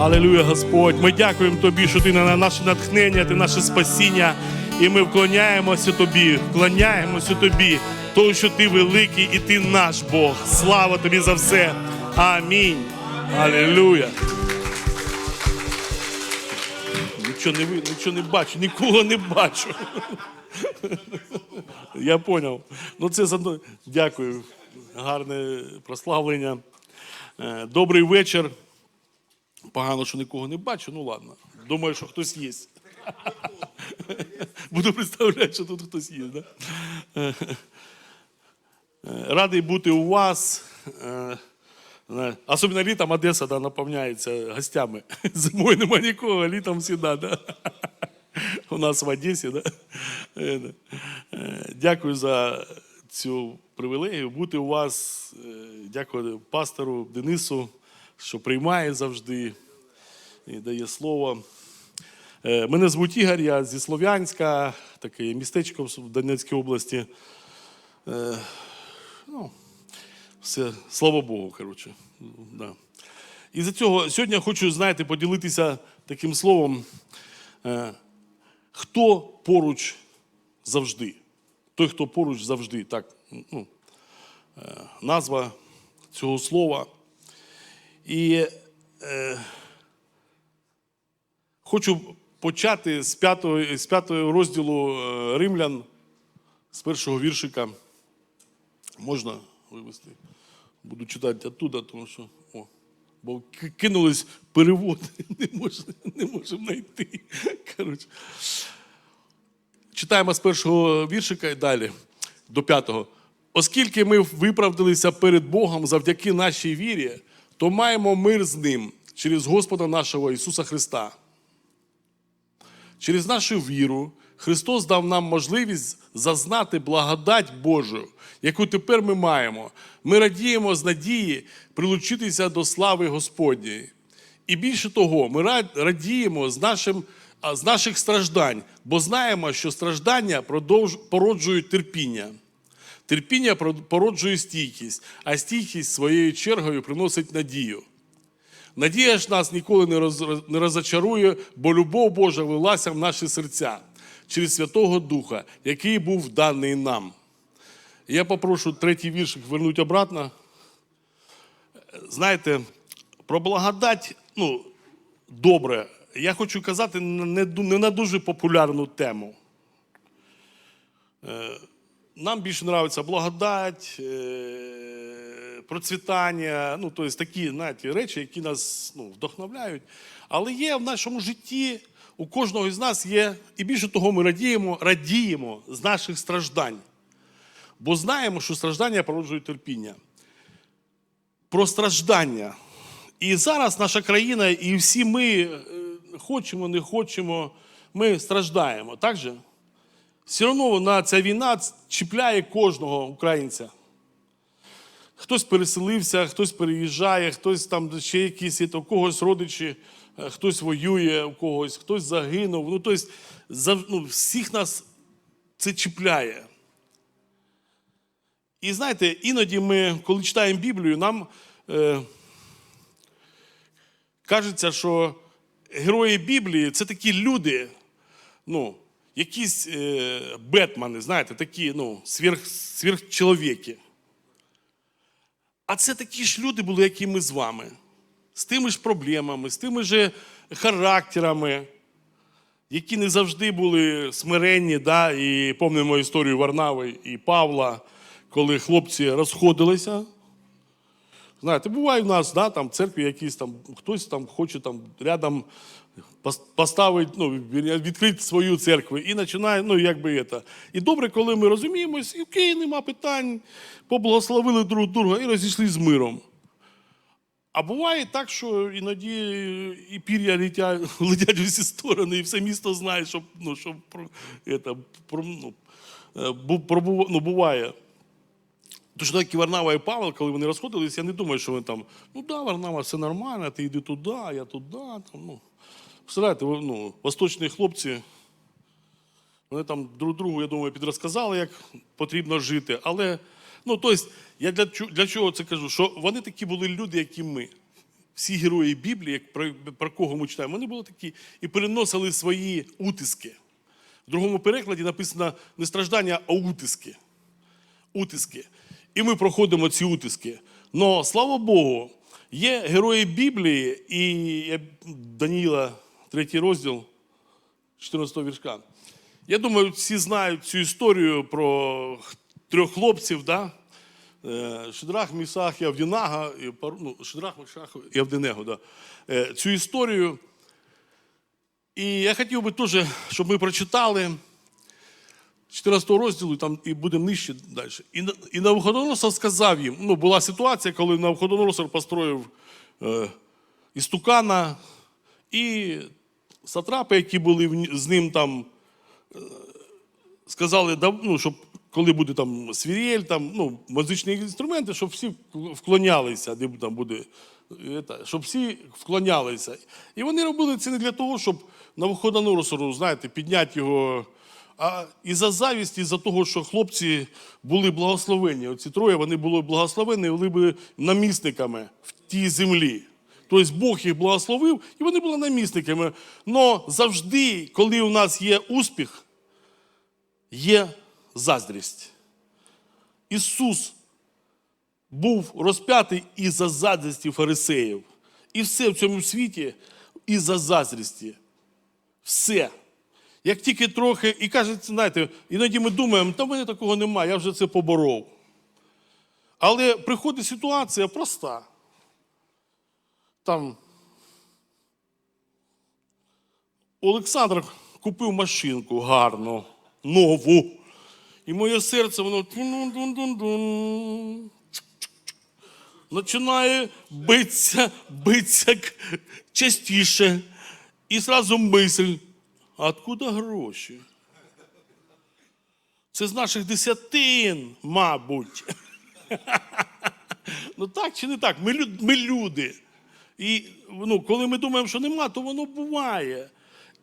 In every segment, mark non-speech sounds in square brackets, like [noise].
Алілуя, Господь. Ми дякуємо Тобі, що Ти на наше натхнення, Ти наше спасіння. І ми вклоняємося Тобі, вклоняємося Тобі, тому що Ти великий і Ти наш Бог. Слава Тобі за все. Амінь. Алілуя. Нічого не, нічого не бачу, нікого не бачу. Я зрозумів. Ну, це за Дякую. Гарне прославлення. Е, Добрий вечір. Погано, що нікого не бачу, ну ладно. Думаю, що хтось є. Буду представляти, що тут хтось є. Да? Е, Радий бути у вас. Е, е, Особливо літом Одеса да, наповняється гостями. Зимою нема нікого, а літом всі да. У нас в Одесі. Да? Дякую за цю привілегію бути у вас. Дякую пастору Денису, що приймає завжди і дає слово. Е, Мене звуть Ігор, я зі Слов'янська, таке містечко в Донецькій області. Е, Ну, все, слава Богу, коротше. Да. І за цього сьогодні хочу, знаєте, поділитися таким словом. Е, Хто поруч завжди? Той, хто поруч завжди, так, ну, назва цього слова. І е, хочу почати з п'ятого, з п'ятого розділу е, Римлян, з першого віршика. Можна вивести? Буду читати оттуда, тому що. О, бо кинулись перевод, [laughs] не можемо не можемо знайти. Коротше. Читаємо з першого віршика і далі, до п'ятого. Оскільки ми виправдалися перед Богом завдяки нашій вірі, то маємо мир з ним через Господа нашого Ісуса Христа. Через нашу віру Христос дав нам можливість зазнати благодать Божу, яку тепер ми маємо. Ми радіємо з надії прилучитися до слави Господньої. І більше того, ми радіємо з, нашим, з наших страждань, бо знаємо, що страждання породжують терпіння. Терпіння породжує стійкість, а стійкість своєю чергою приносить надію. Надія ж нас ніколи не, роз, не розочарує, бо любов Божа влилася в наші серця через Святого Духа, який був даний нам. Я попрошу третій вірш вернути обратно. Знаєте, про благодать, ну, добре. Я хочу казати не на дуже популярну тему. Нам більше подобається благодать, е, процвітання, ну, тобто такі знаєте, речі, які нас ну, вдохновляють. Але є в нашому житті, у кожного з нас є, і більше того, ми радіємо, радіємо з наших страждань. Бо знаємо, що страждання породжують терпіння. Про страждання. І зараз наша країна, і всі ми е, хочемо, не хочемо, ми страждаємо. Так же? Все одно вона, ця війна чіпляє кожного українця. Хтось переселився, хтось переїжджає, хтось там ще якісь, у когось родичі, е, хтось воює у когось, хтось загинув. Ну, тобто, ну, всіх нас це чіпляє. І знаєте, іноді ми, коли читаємо Біблію, нам е, кажеться, що герої Біблії це такі люди, ну, якісь е, Бетмани, знаєте, такі ну, сверх, сверхчоловіки. А це такі ж люди були, як і ми з вами, з тими ж проблемами, з тими ж характерами, які не завжди були смиренні. Да? І пам'ятаємо історію Варнави і Павла, коли хлопці розходилися. Знаєте, буває в нас, да, там в церкві якісь там, хтось там хоче там рядом пос- поставити, ну, відкрити свою церкву і починає, ну, якби це. І добре, коли ми розуміємось, і окей, нема питань, поблагословили друг друга і розійшли з миром. А буває так, що іноді і пір'я летять, [laughs] летять в усі сторони, і все місто знає, що, ну, що про, это, про, ну, е, про, ну, буває. Тож так і Варнава і Павел, коли вони розходились, я не думаю, що вони там, ну да, Варнава, все нормально, ти йди туди, я туди. Там, ну. Представляєте, ну, восточні хлопці, вони там друг другу, я думаю, підрозказали, як потрібно жити. Але, ну, тобто, я для, для чого це кажу? Що вони такі були люди, як і ми. всі герої Біблії, про, про кого ми читаємо, вони були такі і переносили свої утиски. В другому перекладі написано не страждання, а утиски. Утиски. І ми проходимо ці утиски. Но слава Богу, є герої Біблії, і Даніїла, третій розділ, 14 віршка. Я думаю, всі знають цю історію про трьох хлопців, да? Е, Шедрах, Місах і Авдінага, ну, Шедрах, Місах і Авдинего, да. Е, цю історію. І я хотів би теж, щоб ми прочитали 14 розділу, там і будемо нижче далі. І, і Навуходоносор сказав їм: ну, була ситуація, коли Навуходоносор построїв е, істукана, і сатрапи, які були з ним там, е, сказали, ну, щоб коли буде там свірєль, там, ну, музичні інструменти, щоб всі вклонялися, де там буде, е, щоб всі вклонялися. І вони робили це не для того, щоб на Навуходоносору, знаєте, підняти його. А і за завість, і за того, що хлопці були благословені. Оці троє вони були благословені, вони були намісниками в тій землі. Тобто Бог їх благословив, і вони були намісниками. Но завжди, коли у нас є успіх, є заздрість. Ісус був розп'ятий із-за заздрісті фарисеїв. І все в цьому світі із-за заздрісті. Все. Як тільки трохи, і кажуть, знаєте, іноді ми думаємо, та в мене такого немає, я вже це поборов. Але приходить ситуація проста. Там Олександр купив машинку гарну, нову. І моє серце, воно. Починає битися, битися частіше. І зразу мисль, а откуда гроші? Це з наших десятин, мабуть. [laughs] Ну так чи не так? Ми, люд- ми люди. І ну, коли ми думаємо, що нема, то воно буває.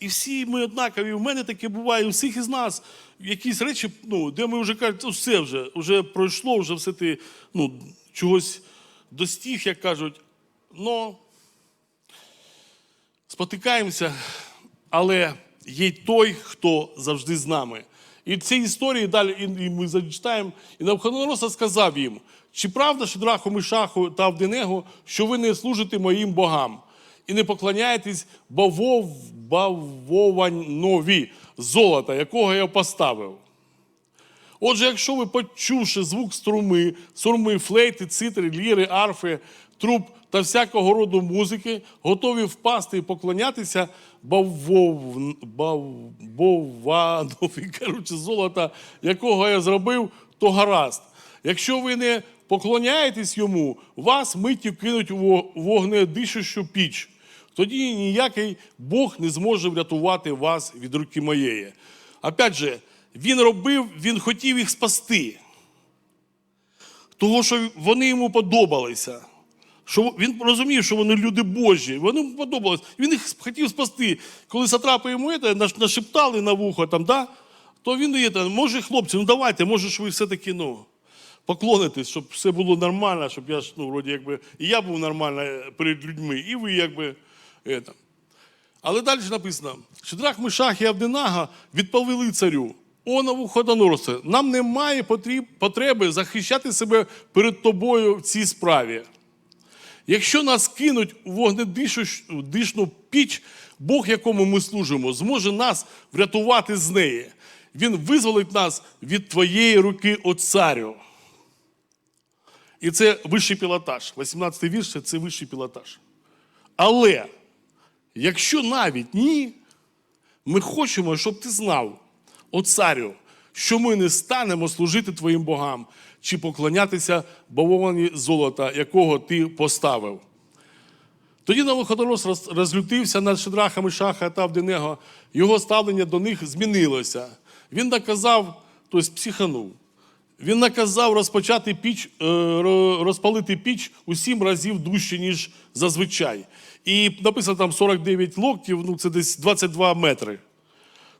І всі ми однакові. У мене таке буває, у всіх із нас якісь речі, ну, де ми вже «Ну, все вже, вже пройшло, вже все ти ну, чогось достіг, як кажуть. Но спотикаємося, але є той, хто завжди з нами. І в цій історії далі і- і ми зачитаємо, і Навходоносор сказав їм, чи правда Шедраху, Мишаху та Авденего, що ви не служите моїм богам і не поклоняєтесь бавов, бавованові золота, якого я поставив? Отже, якщо ви, почувши звук струми, сурми, флейти, цитри, ліри, арфи, труб та всякого роду музики, готові впасти і поклонятися бавов, бав, [laughs] коротше, золота, якого я зробив, то гаразд. Якщо ви не поклоняєтесь йому, вас миттю кинуть у во- вогнедишущу піч. Тоді ніякий Бог не зможе врятувати вас від руки моєї. Опять же, він робив, він хотів їх спасти. Того, що вони йому подобалися. Що він розумів, що вони люди Божі, вони йому подобались. Він їх хотів спасти. Коли сатрапи йому це, нашептали на вухо, там, да, то він є, там, може, хлопці, ну давайте, може ж ви все-таки ну, поклонитесь, щоб все було нормально, щоб я ж, ну, вроді, якби, і я був нормально перед людьми, і ви якби. Это. Але далі написано: Шедрах, Мишах і Авдинага відповіли царю. О, Навуходоносоре, нам немає потреби захищати себе перед тобою в цій справі. Якщо нас кинуть у вогнедишну піч, Бог, якому ми служимо, зможе нас врятувати з неї. Він визволить нас від твоєї руки, о царю. І це вищий пілотаж. 18 й вірш це вищий пілотаж. Але якщо навіть ні, ми хочемо, щоб ти знав, о царю, що ми не станемо служити твоїм богам чи поклонятися бавовані золота, якого ти поставив. Тоді Навуходонос розлютився над Шедрахами Шаха та Авденего. Його ставлення до них змінилося. Він наказав, тобто психанув. Він наказав розпочати піч, е, розпалити піч у сім разів дужче, ніж зазвичай. І написано там 49 локтів, ну це десь 22 метри.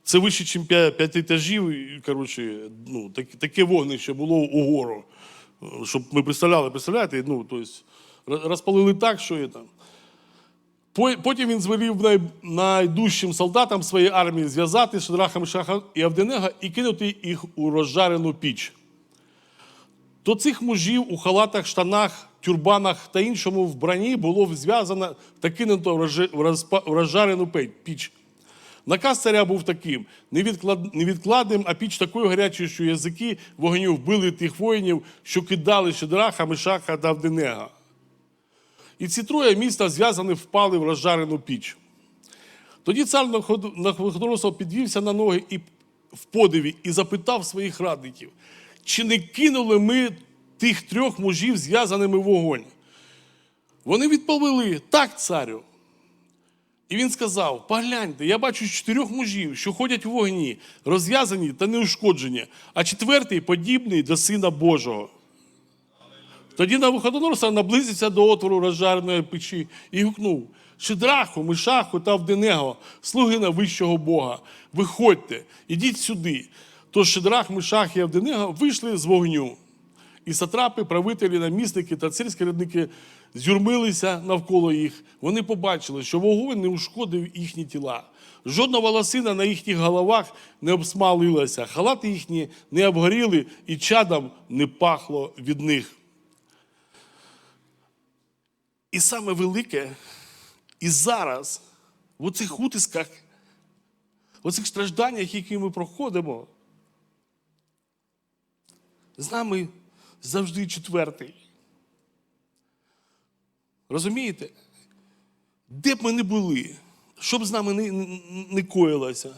Це вище, ніж п'ять етажів. Коротше, ну, так, таке вогнище було угору. Щоб ми представляли, представляєте, ну, тобто, розпалили так, що і там. Потім він звелів най- найдужчим солдатам своєї армії зв'язати Шадраха, Мешаха і Авденега і кинути їх у розжарену піч. До цих мужів у халатах, штанах, тюрбанах та іншому вбранні було зв'язано та кинуто в розжарену піч. Наказ царя був таким: невідклад... невідкладним, а піч такою гарячою, що язики вогню вбили тих воїнів, що кидали Шедраха, Мешаха та Авденега. І ці троє міста зв'язані впали в розжарену піч. Тоді цар Навход- підвівся на ноги і в подиві і запитав своїх радників, чи не кинули ми тих трьох мужів, зв'язаними в вогонь? Вони відповіли: так, царю. І він сказав: погляньте, я бачу чотирьох мужів, що ходять в вогні, розв'язані та неушкоджені, а четвертий подібний до Сина Божого. Тоді на Навуходоносор наблизився до отвору розжареної печі і гукнув: Шидраху, Мишаху та Авденего, слуги на вищого Бога, виходьте, ідіть сюди. Тож Шидрах, Мишах і Авденего вийшли з вогню. І сатрапи, правителі, намісники та радники зюрмилися навколо їх. Вони побачили, що вогонь не ушкодив їхні тіла. Жодна волосина на їхніх головах не обсмалилася, халати їхні не обгоріли, і чадом не пахло від них. І саме велике, і зараз, в оцих утисках, в оцих стражданнях, які ми проходимо, з нами завжди четвертий. Розумієте? Де б ми не були, що б з нами не, не, коїлося,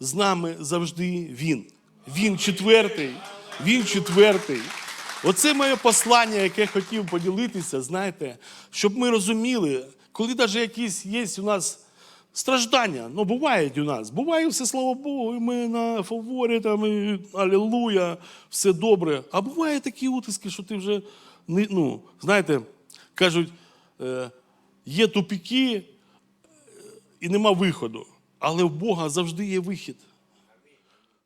з нами завжди він. Він четвертий. Він четвертий. Оце моє послання, яке хотів поділитися, знаєте, щоб ми розуміли, коли навіть якісь є у нас страждання, ну бувають у нас, буває все, слава Богу, і ми на фаворі, там, і алілуя, все добре. А буває такі утиски, що ти вже, не, ну, знаєте, кажуть, е, є тупіки е, і нема виходу. Але в Бога завжди є вихід.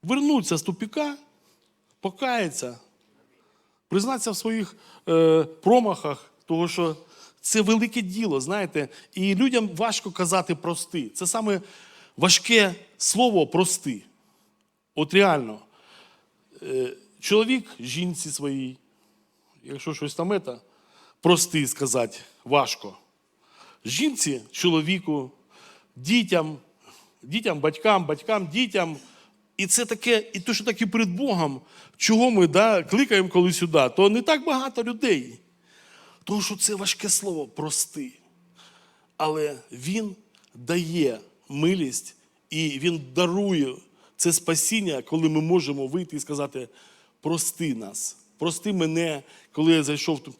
Вернуться з тупіка, покаяться, признатися в своїх е, промахах, того що це велике діло, знаєте, і людям важко казати прости. Це саме важке слово прости. От реально, е, чоловік жінці своїй, якщо щось там ета, прости сказати важко. Жінці, чоловіку, дітям, дітям, батькам, батькам, дітям. І це таке, і то, що таке перед Богом, чого ми да, кликаємо коли сюди, то не так багато людей. Тому що це важке слово прости. Але Він дає милість і Він дарує це спасіння, коли ми можемо вийти і сказати: прости нас, прости мене, коли я зайшов тут.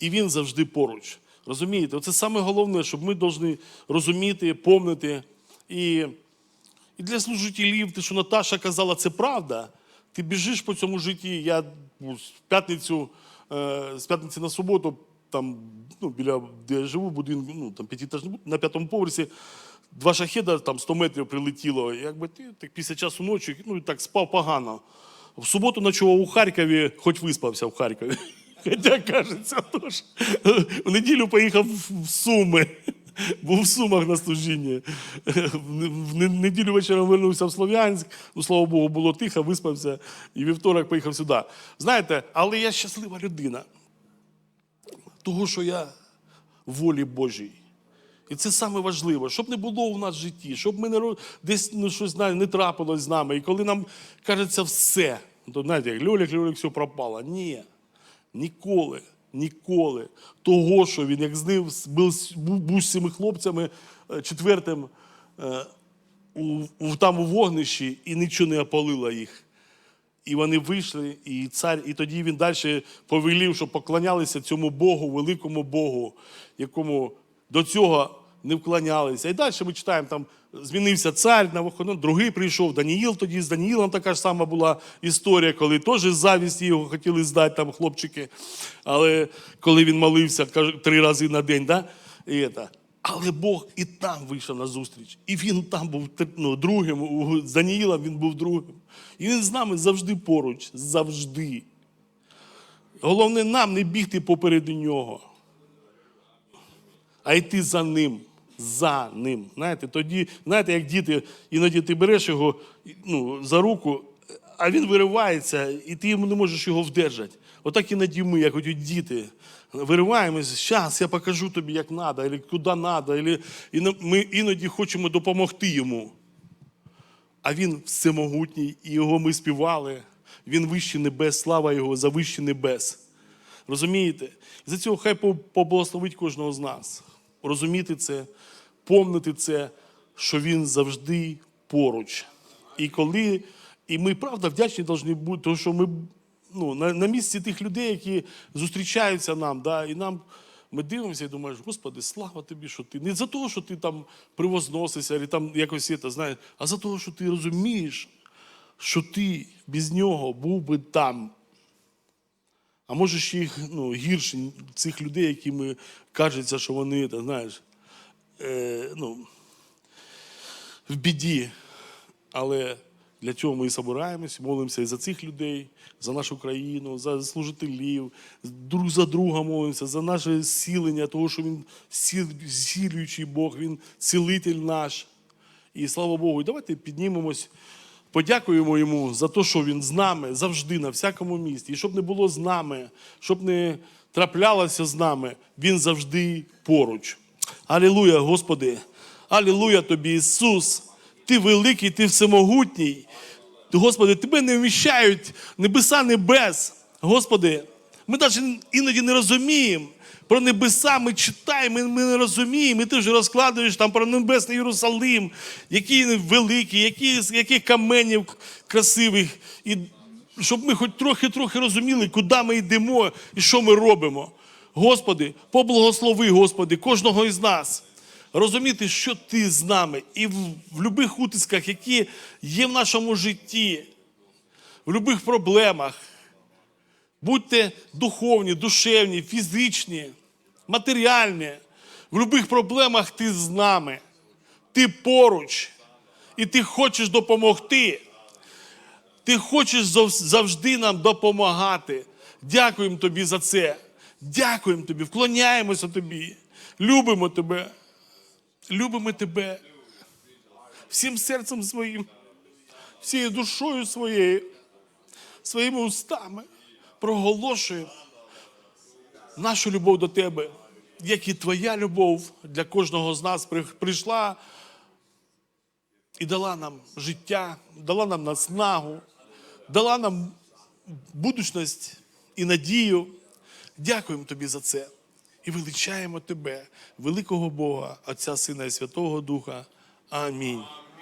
І він завжди поруч. Розумієте? Це саме головне, щоб ми повинні розуміти, помнити. І, і для служителів, те, що Наташа казала, це правда. Ти біжиш по цьому житті. Я ну, в п'ятницю, е, з п'ятниці на суботу, там, ну, біля де я живу, будинку, ну, там на п'ятому поверсі, два шахеда там 100 метрів прилетіло. Якби ти так після часу ночі, ну так спав погано. В суботу ночував у Харкові, хоч виспався в Харкові. [laughs] Хоча, кажеться, теж. В неділю поїхав в Суми. Був в Сумах на служінні. В неділю вечором вернувся в Слов'янськ. Ну, слава Богу, було тихо, виспався. І вівторок поїхав сюди. Знаєте, але я щаслива людина. Того, що я волі Божій. І це саме важливо, щоб не було у нас в житті, щоб ми не десь ну, щось знає, не трапилось з нами. І коли нам кажеться все, то знаєте, як Льолік, Льолік, все пропало. Ні. Ніколи, ніколи. Того, що він, як з ним був з цими хлопцями е, четвертим е, у, у, там у вогнищі, і нічого не опалило їх. І вони вийшли, і цар, і тоді він далі повелів, щоб поклонялися цьому Богу, великому Богу, якому до цього не вклонялися. І далі ми читаємо, там змінився цар на виходу, другий прийшов Даніїл. Тоді з Даніїлом така ж сама була історія, коли теж з завісті його хотіли здати там хлопчики. Але коли він молився три рази на день, да? і це. Але Бог і там вийшов на зустріч. І він там був ну, другим, у- з Даніїлом він був другим. І він з нами завжди поруч, завжди. Головне нам не бігти попереду нього, а йти за ним. за ним. Знаєте, тоді, знаєте, як діти, іноді ти береш його ну, за руку, а він виривається, і ти йому не можеш його вдержати. Отак іноді ми, як оті діти, вириваємось, зараз я покажу тобі, як треба, або куди треба, і ми іноді хочемо допомогти йому. А він всемогутній, і його ми співали. Він вище небес, слава Його за вище небес. Розумієте? За цього хай поблагословить кожного з нас. Розуміти це, помнити це, що він завжди поруч. І коли, і ми правда вдячні повинні бути, тому що ми ну, на, на місці тих людей, які зустрічаються нам, да, і нам. Ми дивимося і думаєш, Господи, слава тобі, що ти. Не за те, що ти там привозносишся, або там якось це, знаєш, а за те, що ти розумієш, що ти без нього був би там. А може ще їх ну, гірше цих людей, які ми кажеться, що вони, та, знаєш, е, ну, в біді. Але для цього ми і собираємось, молимося і за цих людей, за нашу країну, за служителів, друг за друга молимося, за наше зцілення, того, що він зцілюючий Бог, він цілитель наш. І слава Богу, давайте піднімемось, подякуємо йому за те, що він з нами завжди на всякому місці. І щоб не було з нами, щоб не траплялося з нами, він завжди поруч. Алілуя, Господи! Алілуя тобі, Ісус! Ти великий, ти всемогутній. Господи, тебе не вміщають небеса небес. Господи, ми навіть іноді не розуміємо. Про небеса ми читаємо, ми не розуміємо. І ти вже розкладуєш там про небесний Єрусалим, який великий, які, яких каменів красивих. І щоб ми хоч трохи-трохи розуміли, куди ми йдемо і що ми робимо. Господи, поблагослови, Господи, кожного із нас. Розуміти, що ти з нами, і в, в будь-яких утисках, які є в нашому житті, в будь-яких проблемах, будьте духовні, душевні, фізичні, матеріальні, в будь-яких проблемах ти з нами, ти поруч, і ти хочеш допомогти. Ти хочеш завжди нам допомагати. Дякуємо тобі за це. Дякуємо тобі, вклоняємося тобі, любимо тебе. Любимо тебе всім серцем своїм, всією душою своєю, своїми устами проголошуємо нашу любов до тебе, як і твоя любов для кожного з нас прийшла і дала нам життя, дала нам наснагу, дала нам будучність і надію. Дякуємо тобі за це і величаємо тебе, великого Бога, Отця Сина і Святого Духа. Амінь.